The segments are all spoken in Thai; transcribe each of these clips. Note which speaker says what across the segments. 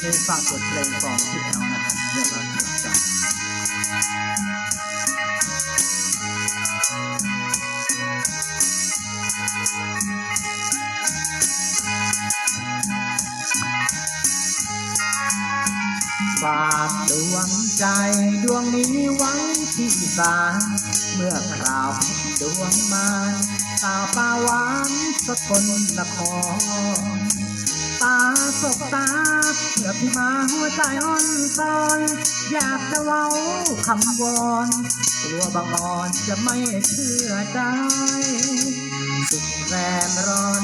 Speaker 1: เลยฝากบทเพลงของพี่แอลนะครับเรียบร้อย ฝากดวงใจดวงนี้ไว้ที่ศาลเมื่อคราวดวงมาตาปาหวานสกลนครตาสบตาเพื่อพี่มาหัวใจอ่อน อยากจะเว้าคำวอนกลัวบางอ่อนจะไม่เชื่อใจสุดแรมร้อน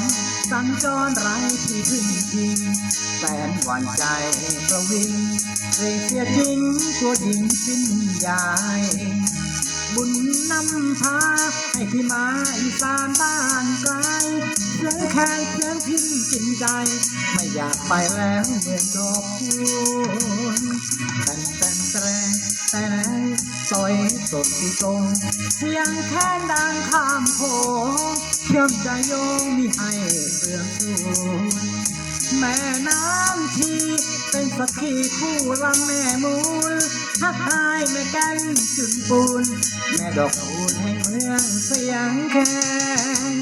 Speaker 1: สัญจรไร้ที่พึ่งจริงแฟนหวานใจประวิงเรเสียจริงตัวหญิงสิ้นยาย บุญนำพาให้พี่มาอีสานบ้านไกลเสียงแคนเสียงพินจินใจ ไม่อยากไปแล้วเหมือนดอกคู อยสดที่ตรงเสียงแค่ดังข้ามโขงเชื่อมใจโยงมีให้เสื่อมสูญแม่น้ำชีเป็นสักขีคู่รังแม่มูลทักทายแม่แกันจุนปูน แม่ดอกคูณแห่งเมืองเสียงแคน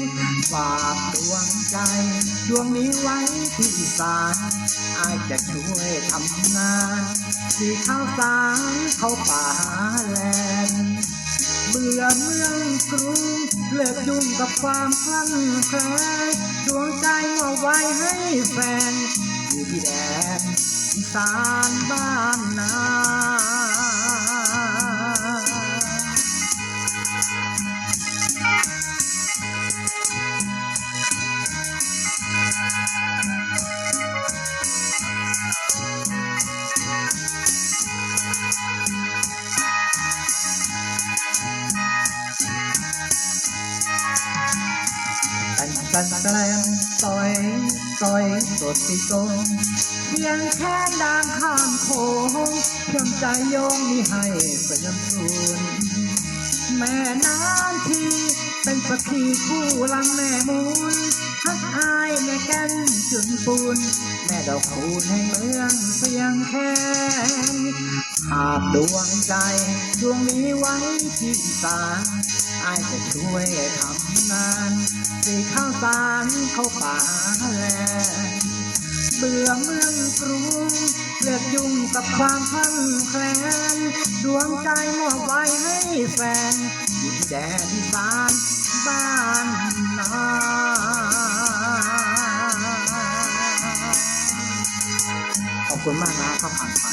Speaker 1: ฝากดวงใจ ดวงนี้ไว้ที่อีสานอายจะช่วยทำงาน สีขาวสางเข้าป่าแลนเบื่อเมืองกรุงเลิกยุ่งกับความคลั่งแคล้ดวงใจมอบไว้ให้แฟนอยู่ที่แดนอีสานบ้าน ตันตันแตงต่อยต่อยสดที่ตรงเพียงแค่ดังข้ามโขงเชื่อมใจโยงมีให้เสื่อมสูญแม่น้ำที่เป็นสักขีคู่ลังแม่มูลทักอายแม่แกันจุนปูน แม่ดอกคูณให้เมืองเสียงแค้นหากดวงใจ ดวงนี้ไว้ที่สาน อายจะช่วยทำงานสีข้าวสารเข้าป่าแล เบื่อเมืองกรุงเลิกยุ่งกับความพันแคลน ดวงใจมอบไว้ให้แฟนอยู่ที่แดนอีสานบ้านนาขอบคุณมากนะครับผ่านไป